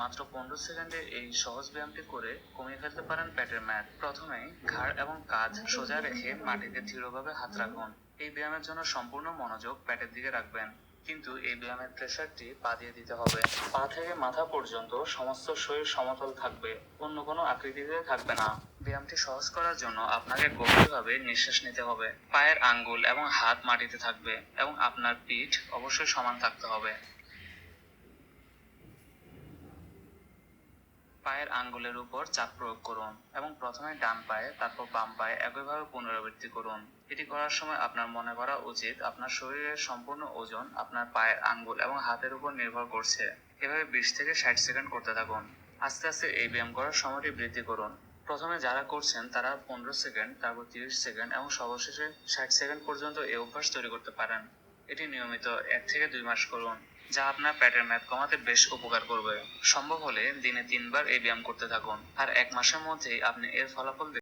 মাত্র পনেরো সেকেন্ডে এই সহজ ব্যায়ামটি করে কমিয়ে ফেলতে পারেন পেটের ম্যাদ। প্রথমে ঘাড় এবং কাঁধ সোজা রেখে মাটিতে দৃঢ়ভাবে হাত রাখুন। এই ব্যায়ামের জন্য সম্পূর্ণ মনোযোগ পেটের দিকে রাখবেন। কিন্তু এই ব্যায়ামের প্রেশারটি পা দিয়ে দিতে হবে। পা থেকে মাথা পর্যন্ত সমস্ত শরীর সমতল থাকবে, অন্য কোনো আকৃতিতে থাকবে না। ব্যায়ামটি সহজ করার জন্য আপনাকে গভীরভাবে নিঃশ্বাস নিতে হবে। পায়ের আঙ্গুল এবং হাত মাটিতে থাকবে এবং আপনার পিঠ অবশ্যই সমান থাকতে হবে। পায়ের আঙ্গুলের উপর চাপ প্রয়োগ করুন এবং প্রথমে ডান পায়ে, তারপর বাম পায়ে একইভাবে পুনরাবৃত্তি করুন। এটি করার সময় আপনার মনে করা উচিত আপনার শরীরের সম্পূর্ণ ওজন আপনার পায়ের আঙ্গুল এবং হাতের উপর নির্ভর করছে। এভাবে বিশ থেকে ষাট সেকেন্ড করতে থাকুন। আস্তে আস্তে এই ব্যায়াম করার সময়টি বৃদ্ধি করুন। প্রথমে যারা করছেন তারা পনেরো সেকেন্ড, তারপর তিরিশ সেকেন্ড এবং সর্বশেষে ষাট সেকেন্ড পর্যন্ত এই অভ্যাস তৈরি করতে পারেন। এটি নিয়মিত এক থেকে দুই মাস করুন। যা আপনার পেটের ম্যাদ কমাতে বেশ উপকার করবে। সম্ভব হলে দিনে তিনবার এই ব্যায়াম করতে থাকুন। আর এক মাসের মধ্যেই আপনি এর ফলাফল